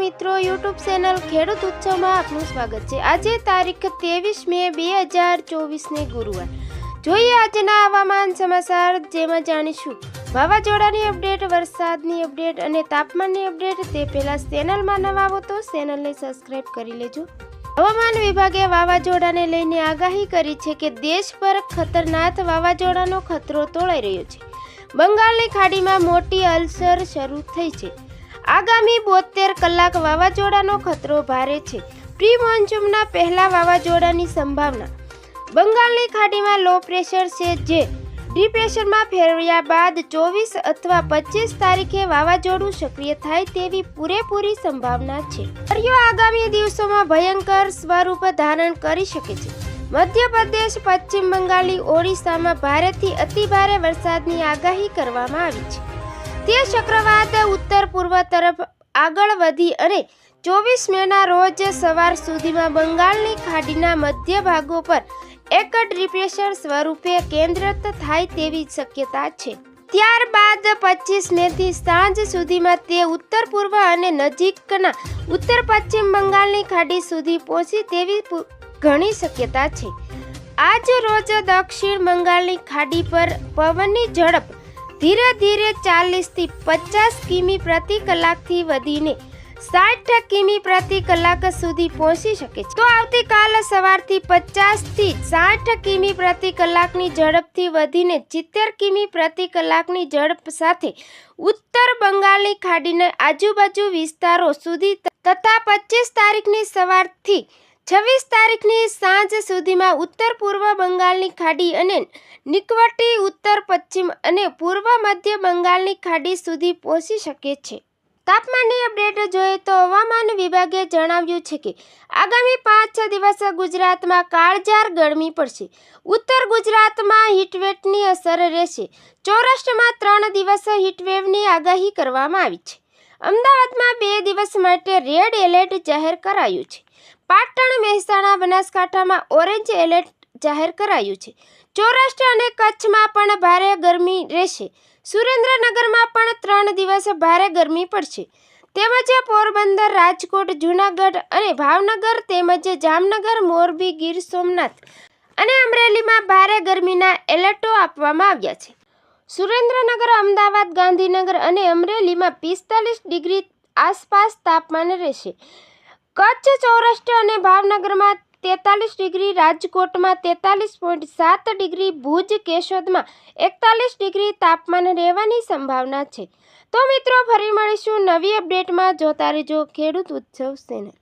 મિત્રો YouTube channel ખેડૂત ઉત્સવમાં આપનું સ્વાગત છે. આજે તારીખ ત્રેવીસ મે બે હજાર ચોવીસને ગુરુવાર. જોઈએ આજના હવામાન સમાચાર, જેમાં જાણીશું. વાવાઝોડાની અપડેટ, વરસાદની અપડેટ અને તાપમાનની અપડેટ તે પહેલાં ચેનલમાં નવા આવો તો ચેનલને સબસ્ક્રાઇબ કરી લેજો. હવામાન વિભાગે વાવાઝોડાને લઈને આગાહી કરી છે કે દેશ પર ખતરનાક વાવાઝોડાનો ખતરો તોળાઈ રહ્યો છે. બંગાળની ખાડીમાં મોટી અલસર શરૂ થઈ છે. આગામી બોતેર કલાક વાવાઝોડાનો ખતરો ભારે છે. પ્રી મોન્સૂનના પહેલા વાવાઝોડાની સંભાવના. બંગાળની ખાડીમાં લો પ્રેશર છે જે ડિપ્રેશનમાં ફેરવ્યા બાદ ચોવીસ અથવા પચીસ તારીખે વાવાઝોડું સક્રિય થાય તેવી પૂરેપૂરી સંભાવના છે. દરિયો આગામી દિવસોમાં ભયંકર સ્વરૂપ ધારણ કરી શકે છે. મધ્યપ્રદેશ, પશ્ચિમ બંગાળની ઓડિશામાં ભારેથી અતિભારે વરસાદની આગાહી કરવામાં આવી છે. તે ચક્રવાત ઉત્તર પૂર્વ તરફ આગળ વધી અને ચોવીસ મેના રોજ સવાર સુધીમાં બંગાળની ખાડીના મધ્ય ભાગો પર એક ડિપ્રેશન સ્વરૂપે કેન્દ્રિત થાય તેવી શક્યતા છે. ત્યારબાદ પચીસ મેથી સાંજ સુધીમાં તે ઉત્તર પૂર્વ અને નજીકના ઉત્તર પશ્ચિમ બંગાળની ખાડી સુધી પહોંચી તેવી ઘણી શક્યતા છે. આજ રોજ દક્ષિણ બંગાળની ખાડી પર પવનની ઝડપ ધીરે ધીરે ચાલીસથી પચાસ કિમી પ્રતિ કલાકથી વધીને સાઠ કિમી પ્રતિ કલાક સુધી પહોંચી શકે છે. તો આવતીકાલ સવારથી પચાસથી સાઠ કિમી પ્રતિ કલાકની ઝડપથી વધીને સિત્તેર કિમી પ્રતિ કલાકની ઝડપ સાથે ઉત્તર બંગાળની ખાડીના આજુબાજુ વિસ્તારો સુધી તથા પચીસ તારીખની સવારથી છવ્વીસ તારીખની સાંજ સુધીમાં ઉત્તર પૂર્વ બંગાળની ખાડી અને નિકવટી ઉત્તર પશ્ચિમ અને પૂર્વ મધ્ય બંગાળની ખાડી સુધી પહોંચી શકે છે. તાપમાનની અપડેટ જોઈએ તો હવામાન વિભાગે જણાવ્યું છે કે, આગામી પાંચ છ દિવસ ગુજરાતમાં કાળજાર ગરમી પડશે. ઉત્તર ગુજરાતમાં હીટવેવની અસર રહેશે. સૌરાષ્ટ્રમાં ત્રણ દિવસ હીટવેવની આગાહી કરવામાં આવી છે. અમદાવાદમાં બે દિવસ માટે રેડ એલર્ટ જાહેર કરાયું છે. પાટણ, મહેસાણા, બનાસકાંઠામાં ઓરેન્જ એલર્ટ જાહેર કરાયું છે. સૌરાષ્ટ્ર અને કચ્છમાં પણ ભારે ગરમી રહેશે. સુરેન્દ્રનગરમાં પણ ત્રણ દિવસ ભારે ગરમી પડશે. તેમજ પોરબંદર, રાજકોટ, જૂનાગઢ અને ભાવનગર તેમજ જામનગર, મોરબી, ગીર સોમનાથ અને અમરેલીમાં ભારે ગરમીના એલર્ટો આપવામાં આવ્યા છે. સુરેન્દ્રનગર, અમદાવાદ, ગાંધીનગર અને અમરેલીમાં પિસ્તાલીસ ડિગ્રી આસપાસ તાપમાન રહેશે. કચ્છ, સૌરાષ્ટ્ર અને ભાવનગરમાં તેતાલીસ ડિગ્રી, રાજકોટમાં તેતાલીસ પોઈન્ટ સાત ડિગ્રી, ભુજ, કેશોદમાં એકતાલીસ ડિગ્રી તાપમાન રહેવાની સંભાવના છે. તો મિત્રો, ફરી મળીશું નવી અપડેટમાં. જોતા રહેજો ખેડૂત ઉત્સવ ચેનલ